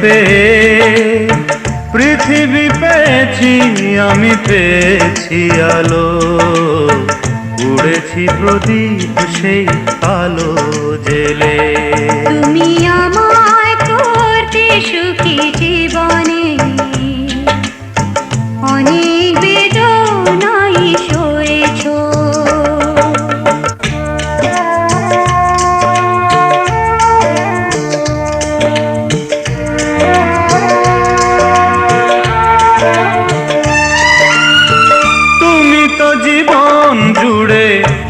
Pay পৃথিবী পেয়েছি আমি পেয়েছি আলো। উড়েছি প্রদীপ সেই আলো জেলে।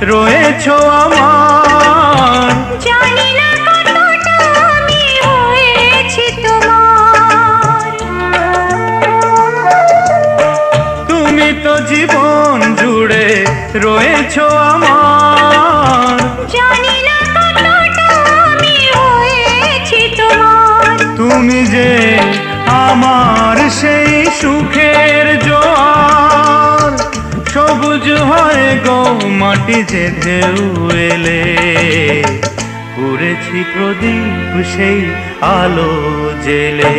রয়েছো আমার। জানি না কতটা আমি হয়েছি তোমার। তুমি তো জীবন জুড়ে রয়েছো আমার। জানি না কতটা আমি হয়েছি তোমার। তুমি যে গো মাটি যে ঢেউ এলে উড়েছি প্রদীপ সেই আলো জেলে।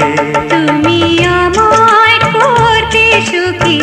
তুমি আমায় করতে সুখী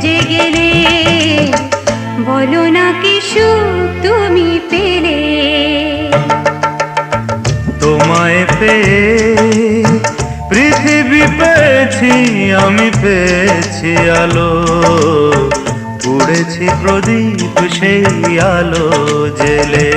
যে গেলে বলো না তুমি পেলে। তোমায় পেয়ে পৃথিবী পেয়েছি আমি পেয়েছি আলো। উড়েছি প্রদীপ সেই আলো জেলে।